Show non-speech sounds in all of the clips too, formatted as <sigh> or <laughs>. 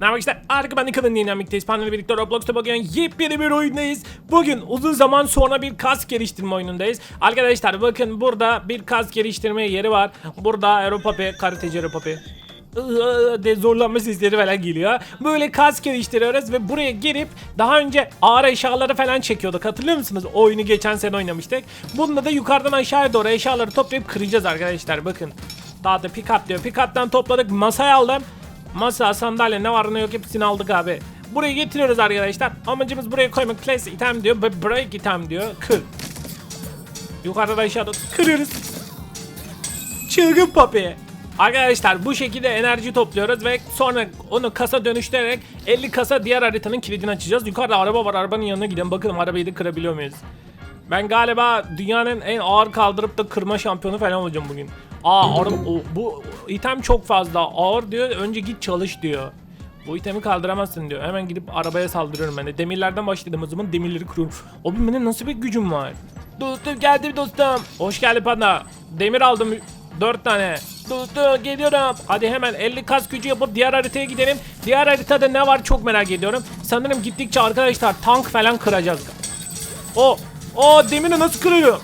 Var işte harika ben Nick'ın dinamikteyiz. Panel'le birlikte Roblox'ta bugün yepyeni bir oyundayız. Bugün uzun zaman sonra bir kas geliştirme oyunundayız. Arkadaşlar bakın burada bir kas geliştirme yeri var. Burada Europapi, karateci Europapi. Iıı de zorlanma sesleri falan geliyor. Böyle kas geliştiriyoruz ve buraya girip daha önce ağır eşyaları falan çekiyorduk. Hatırlıyor musunuz? O oyunu geçen sene oynamıştık. Bunda da yukarıdan aşağıya doğru eşyaları toplayıp kıracağız arkadaşlar. Bakın. Daha da pick up diyor. Pick up'tan topladık. Masaya aldım. Masa, sandalye ne var ne yok hepsini aldık abi. Buraya getiriyoruz arkadaşlar. Amacımız buraya koymak. Place item diyor. Break item diyor. Kır. Yukarıda aşağıda kırıyoruz. Çılgın papi. Arkadaşlar bu şekilde enerji topluyoruz ve sonra onu kasa dönüştürerek 50 kasa diğer haritanın kilidini açacağız. Yukarıda araba var arabanın yanına gidelim bakalım arabayı da kırabiliyor muyuz? Ben galiba dünyanın en ağır kaldırıp da kırma şampiyonu falan olacağım bugün. Aa araba, o, bu item çok fazla ağır diyor önce git çalış diyor. Bu itemi kaldıramazsın diyor. Hemen gidip arabaya saldırıyorum ben de. Demirlerden başladım o zaman demirleri kırıyorum. Abi benim nasıl bir gücüm var? Dostum geldim dostum. Hoş geldin panda. Demir aldım 4 tane. Dostum geliyorum. Hadi hemen 50 kas gücü yapıp diğer haritaya gidelim. Diğer haritada ne var çok merak ediyorum. Sanırım gittikçe arkadaşlar tank falan kıracağız. O, o demiri nasıl kırıyor?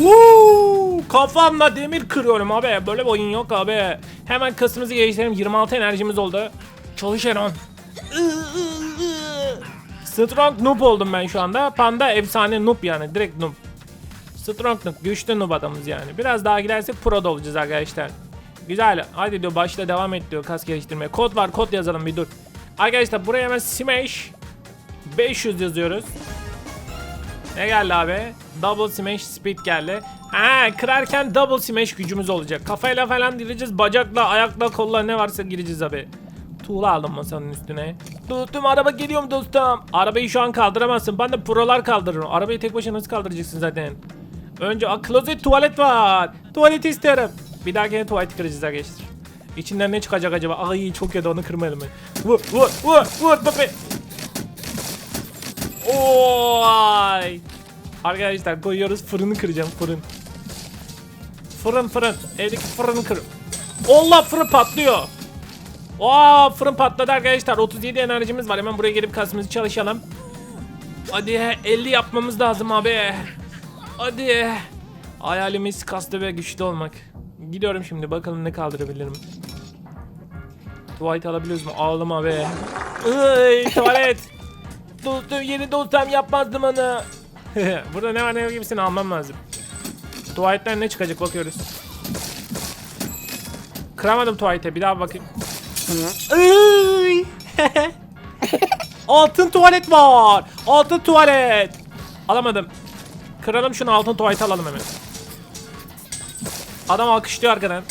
Woo! Kafamla demir kırıyorum abi. Böyle bir oyun yok abi. Hemen kasımızı geliştirelim. 26 enerjimiz oldu. Çalış Eron. Strong noob oldum ben şu anda. Panda efsane noob yani. Direkt noob. Strong noob. Güçlü noob adamız yani. Biraz daha gidersek pro da olacağız arkadaşlar. Güzel. Hadi diyor başla devam et diyor kas geliştirmeye. Kod var kod yazalım bir dur. Arkadaşlar buraya hemen smash 500 yazıyoruz. Ne geldi abi? Double smash speed geldi. Ha, kırarken double smash gücümüz olacak. Kafayla falan gireceğiz. Bacakla, ayakla, kolla ne varsa gireceğiz abi. Tuğla aldım masanın üstüne. Dostum araba geliyor mu dostum? Arabayı şu an kaldıramazsın. Ben de prolar kaldırırım. Arabayı tek başına nasıl kaldıracaksın zaten? Önce a, klozet tuvalet var. Tuvalet isterim. Bir dahakine tuvalet kıracağız arkadaşlar. İçinden ne çıkacak acaba? Ay çok kötü onu kırmayalım. Vur vur vur vur papi. Oy. Arkadaşlar koyuyoruz fırını kıracağım fırın. Fırın fırın. Evdeki fırını kır. Allah fırın patlıyor. Aa fırın patladı arkadaşlar. 37 enerjimiz var. Hemen buraya gelip kasımızı çalışalım. Hadi 50 yapmamız lazım abi. Hadi. Hayalimiz kaslı ve güçlü olmak. Gidiyorum şimdi bakalım ne kaldırabilirim. Tuvalet alabiliyoruz mu? Ağlama be. Iy, tuvalet. Dostum yeni dostum yapmazdım onu. <laughs> Burada ne var ne yok hepsini almam lazım. Tuvaletten ne çıkacak bakıyoruz. Kıramadım tuvalete bir daha bakayım. <laughs> Altın tuvalet var. Altın tuvalet. Alamadım. Kıralım şunu altın tuvalet alalım hemen. Adam alkışlıyor arkadan.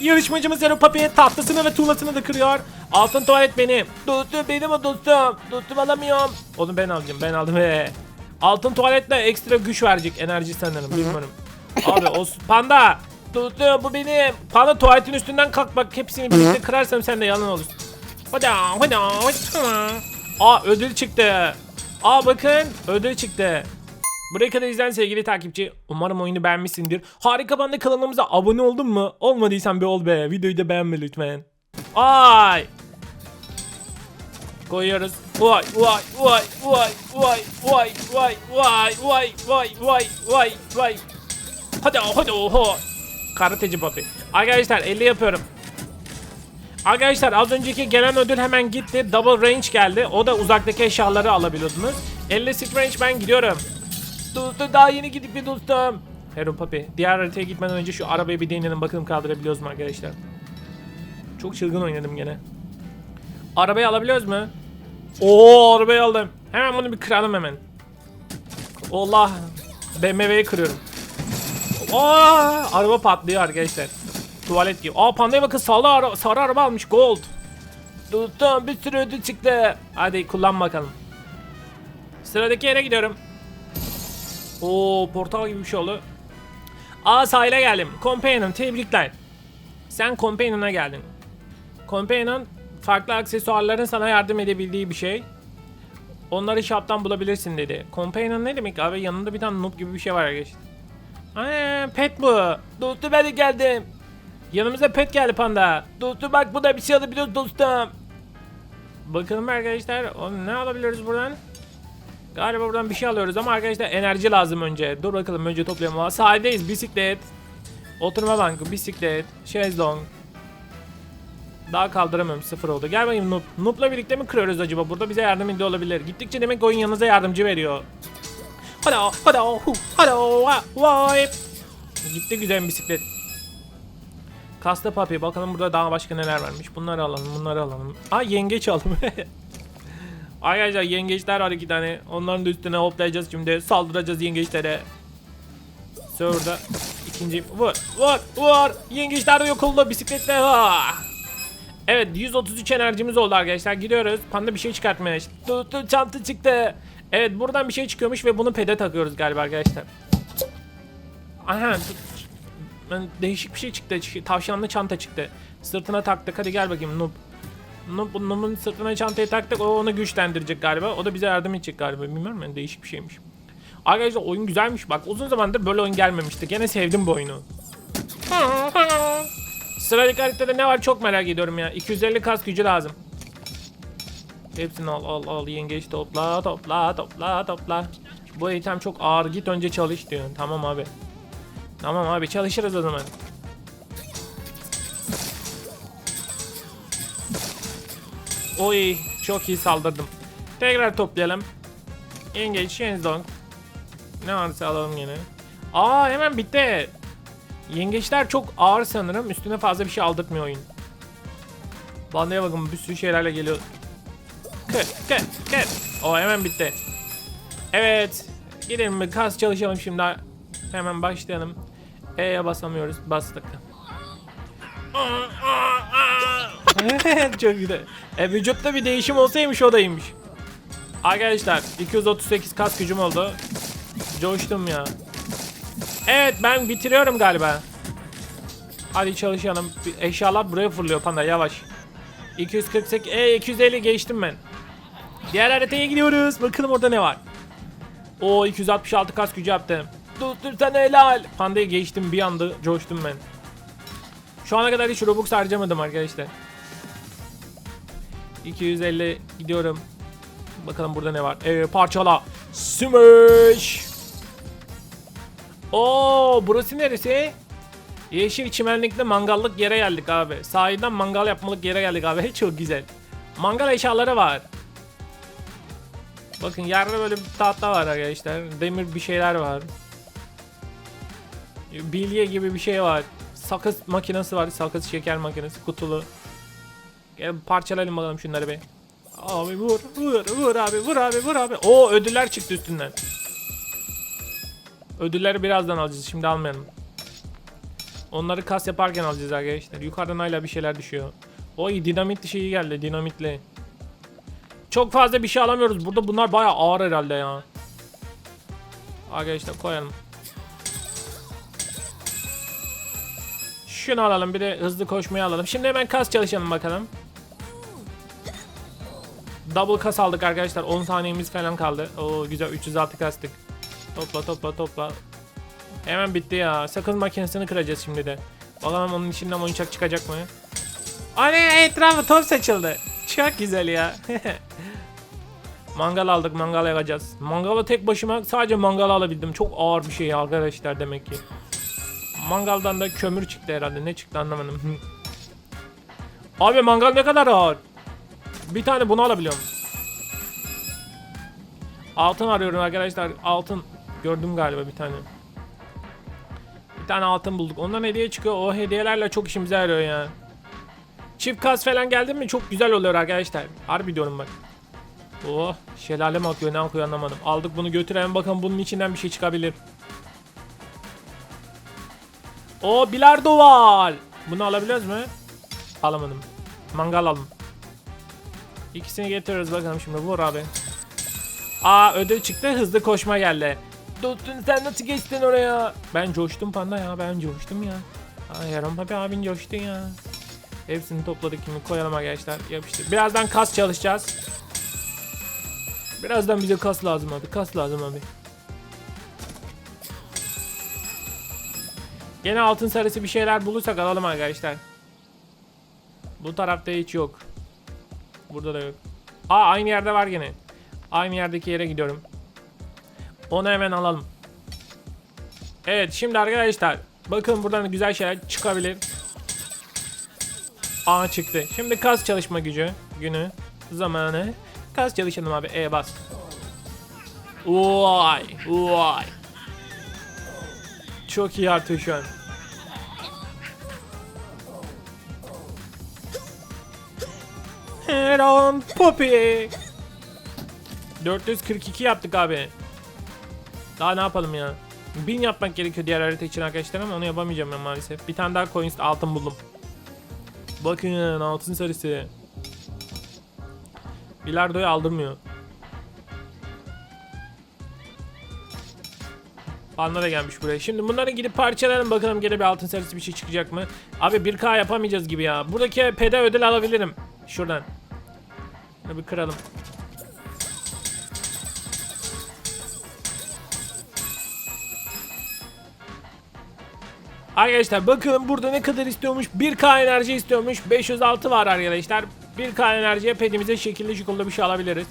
Yarışmacımız Zero Papi'ye tatlısını ve tuğlasını da kırıyor. Altın tuvalet benim. Dostum benim o dostum. Dostum alamıyorum. Onu ben alacağım ben aldım. He. <laughs> Altın tuvaletle ekstra güç verecek enerji sanırım bilmiyorum. Abi o panda. Dostum bu benim. Panda tuvaletin üstünden kalk bak hepsini birlikte kırarsam sen de yalan olursun. Hadi hadi hadi. Aa ödül çıktı. Aa bakın ödül çıktı. Buraya kadar izleyen sevgili takipçi umarım oyunu beğenmişsindir. Harika Banda kanalımıza abone oldun mu? Olmadıysan bir ol be. Videoyu da beğenme lütfen. Ay. Koyuyoruz. Vay vay vay vay vay vay vay vay vay vay vay vay vay. Hadi hadi oho. Karateci papi. Arkadaşlar 50 yapıyorum. Arkadaşlar az önceki gelen ödül hemen gitti. Double range geldi. O da uzaktaki eşyaları alabiliyordunuz. 50 sit range ben gidiyorum. Dostum daha yeni gidip bir dostum. Hero Papi. Diğer haritaya gitmeden önce şu arabayı bir deneyelim bakalım kaldırabiliyoruz mu arkadaşlar. Çok çılgın oynadım gene. Arabayı alabiliyoruz mu? Oo arabayı aldım. Hemen bunu bir kıralım hemen. Allah. BMW'yi kırıyorum. Aa, araba patlıyor arkadaşlar. Tuvalet gibi. Aa pandaya bakın sarı, ara sarı araba almış gold. Dostum bir sürü ödül çıktı. Hadi kullan bakalım. Sıradaki yere gidiyorum. Oo portal gibi bir şey oldu. Aa sahile geldim. Companion tebrikler. Sen Companion'a geldin. Companion farklı aksesuarların sana yardım edebildiği bir şey. Onları shop'tan bulabilirsin dedi. Companion ne demek abi? Yanında bir tane noob gibi bir şey var arkadaşlar. Aa, pet bu. Dostum ben de geldim. Yanımıza pet geldi panda. Dostum bak bu da bir şey alabiliyoruz dostum. Bakalım arkadaşlar o, ne alabiliriz buradan? Galiba buradan bir şey alıyoruz ama arkadaşlar enerji lazım önce. Dur bakalım önce toplayalım. Sahideyiz bisiklet. Oturma bankı, bisiklet, şezlong. Daha kaldıramıyorum sıfır oldu. Gel bakayım Noob. Noob'la birlikte mi kırıyoruz acaba? Burada bize yardım ediyor olabilir. Gittikçe demek oyun yanınıza yardımcı veriyor. Hadi o, hadi o, hu, hadi o, va, vay. Gitti güzel bisiklet. Kasta papi bakalım burada daha başka neler varmış. Bunları alalım, bunları alalım. Aa yengeç aldım. <laughs> Arkadaşlar yengeçler var iki tane. Onların da üstüne hoplayacağız şimdi. Saldıracağız yengeçlere. Server'da ikinci vur vur vur. Yengeçler yok oldu bisikletle. Ha. Evet 133 enerjimiz oldu arkadaşlar. Gidiyoruz. Panda bir şey çıkartmış. Tut tut çanta çıktı. Evet buradan bir şey çıkıyormuş ve bunu pede takıyoruz galiba arkadaşlar. Aha değişik bir şey çıktı. Tavşanlı çanta çıktı. Sırtına taktık. Hadi gel bakayım Noob. Noob, Noob'un sırtına çantayı taktık. O onu güçlendirecek galiba. O da bize yardım edecek galiba. Bilmiyorum ben değişik bir şeymiş. Arkadaşlar oyun güzelmiş. Bak uzun zamandır böyle oyun gelmemişti. Gene sevdim bu oyunu. Sıradaki haritada ne var çok merak ediyorum ya. 250 kas gücü lazım. Hepsini al al al yengeç topla topla topla topla. Bu item çok ağır git önce çalış diyor. Tamam abi. Tamam abi çalışırız o zaman. Oy çok iyi saldırdım. Tekrar toplayalım. Engage Shenzong. Ne varsa alalım yine. Aa hemen bitti. Yengeçler çok ağır sanırım. Üstüne fazla bir şey aldırtmıyor oyun. Bandaya bakın bir sürü şeylerle geliyor. Kır kır kır. O hemen bitti. Evet. Gidelim bir kas çalışalım şimdi. Hemen başlayalım. E'ye basamıyoruz. Bastık. <laughs> Çok güzel. E, vücutta bir değişim olsaymış o daymış. Arkadaşlar 238 kas gücüm oldu. Coştum ya. Evet ben bitiriyorum galiba. Hadi çalışalım. Eşyalar buraya fırlıyor panda yavaş. 248 e 250 geçtim ben. Diğer haritaya gidiyoruz. Bakalım orada ne var. O 266 kas gücü yaptım. Dur dur sen helal. Pandayı geçtim bir anda coştum ben. Şu ana kadar hiç Robux harcamadım arkadaşlar. 250 gidiyorum. Bakalım burada ne var. Ee, parçala. Smash. Oo, burası neresi? Yeşil çimenlikte mangallık yere geldik abi. Sahilden mangal yapmalık yere geldik abi. <laughs> Çok güzel. Mangal eşyaları var. Bakın yerde böyle bir tahta var arkadaşlar. Demir bir şeyler var. Bilye gibi bir şey var. Sakız makinesi var. Sakız şeker makinesi kutulu. Gel parçalayalım bakalım şunları bir. Abi vur vur vur abi vur abi vur abi. Oo ödüller çıktı üstünden. Ödülleri birazdan alacağız. Şimdi almayalım. Onları kas yaparken alacağız arkadaşlar. Yukarıdan hala bir şeyler düşüyor. Oy dinamit şeyi geldi dinamitli. Çok fazla bir şey alamıyoruz. Burada bunlar bayağı ağır herhalde ya. Arkadaşlar koyalım. Şunu alalım bir de hızlı koşmayı alalım. Şimdi hemen kas çalışalım bakalım. Double kas aldık arkadaşlar. 10 saniyemiz falan kaldı. Oo güzel 306 kastık. Topla topla topla. Hemen bitti ya. Sakız makinesini kıracağız şimdi de. Bakalım onun içinden oyuncak çıkacak mı? Ana etrafı top saçıldı. Çok güzel ya. <laughs> mangal aldık mangal yakacağız. Mangalı tek başıma sadece mangal alabildim. Çok ağır bir şey arkadaşlar demek ki. Mangaldan da kömür çıktı herhalde. Ne çıktı anlamadım. <laughs> Abi mangal ne kadar ağır. Bir tane bunu alabiliyorum. Altın arıyorum arkadaşlar. Altın gördüm galiba bir tane. Bir tane altın bulduk. Ondan hediye çıkıyor. O hediyelerle çok işimize yarıyor ya. Çift kas falan geldi mi çok güzel oluyor arkadaşlar. Harbi diyorum bak. Oh şelale mi akıyor ne akıyor anlamadım. Aldık bunu götürelim bakın bunun içinden bir şey çıkabilir. O bilardo var. Bunu alabiliyoruz mu? Alamadım. Mangal aldım. İkisini getiriyoruz bakalım şimdi vur abi. Aa ödül çıktı hızlı koşma geldi. Dostum sen nasıl geçtin oraya? Ben coştum panda ya ben coştum ya. Ay Yaron Papi abin coştu ya. Hepsini topladık şimdi koyalım arkadaşlar yapıştır. Birazdan kas çalışacağız. Birazdan bize kas lazım abi kas lazım abi. Gene altın sarısı bir şeyler bulursak alalım arkadaşlar. Bu tarafta hiç yok. Burada da yok. Aa aynı yerde var gene. Aynı yerdeki yere gidiyorum. Onu hemen alalım. Evet şimdi arkadaşlar bakın buradan güzel şeyler çıkabilir. Aa çıktı. Şimdi kas çalışma gücü günü zamanı. Kas çalışalım abi. E bas. Vay vay. Çok iyi artıyor şu an. Heron Poppy. 442 yaptık abi. Daha ne yapalım ya? 1000 yapmak gerekiyor diğer harita için arkadaşlar ama onu yapamayacağım ben maalesef. Bir tane daha coins altın buldum. Bakın altın sarısı. Bilardo'yu aldırmıyor. Anla da gelmiş buraya. Şimdi bunları gidip parçalayalım bakalım gene bir altın sarısı bir şey çıkacak mı? Abi 1K yapamayacağız gibi ya. Buradaki pede ödül alabilirim. Şuradan. Bir kıralım. Arkadaşlar bakın burada ne kadar istiyormuş. 1K enerji istiyormuş. 506 var arkadaşlar. 1K enerjiye pedimize şekilli şukulda bir şey alabiliriz.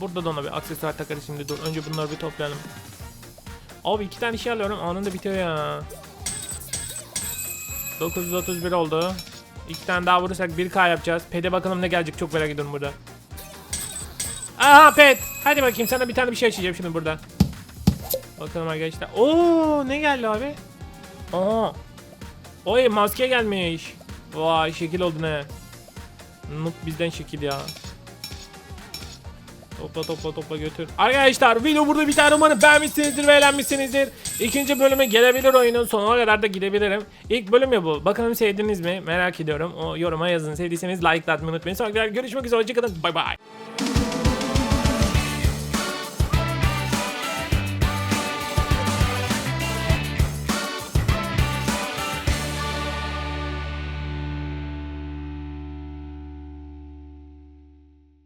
Burada da ona bir aksesuar takarız şimdi. Dur önce bunları bir toplayalım. Abi iki tane şey alıyorum. Anında bitiyor ya. 931 oldu. İki tane daha vurursak 1K yapacağız. Pede bakalım ne gelecek. Çok merak ediyorum burada. Aha pet. Hadi bakayım sana bir tane bir şey açacağım şimdi burada. Bakalım arkadaşlar. Oo ne geldi abi Aha. Oy maske gelmiş. Vay şekil oldu ne. Noob bizden şekil ya. Topla topla topla götür. Arkadaşlar video burada bir tane umarım beğenmişsinizdir ve eğlenmişsinizdir. İkinci bölüme gelebilir oyunun sonuna kadar da gidebilirim. İlk bölüm ya bu. Bakalım sevdiniz mi? Merak ediyorum. O yoruma yazın. Sevdiyseniz like atmayı unutmayın. Sonra görüşmek üzere. Hoşçakalın. Bay bay.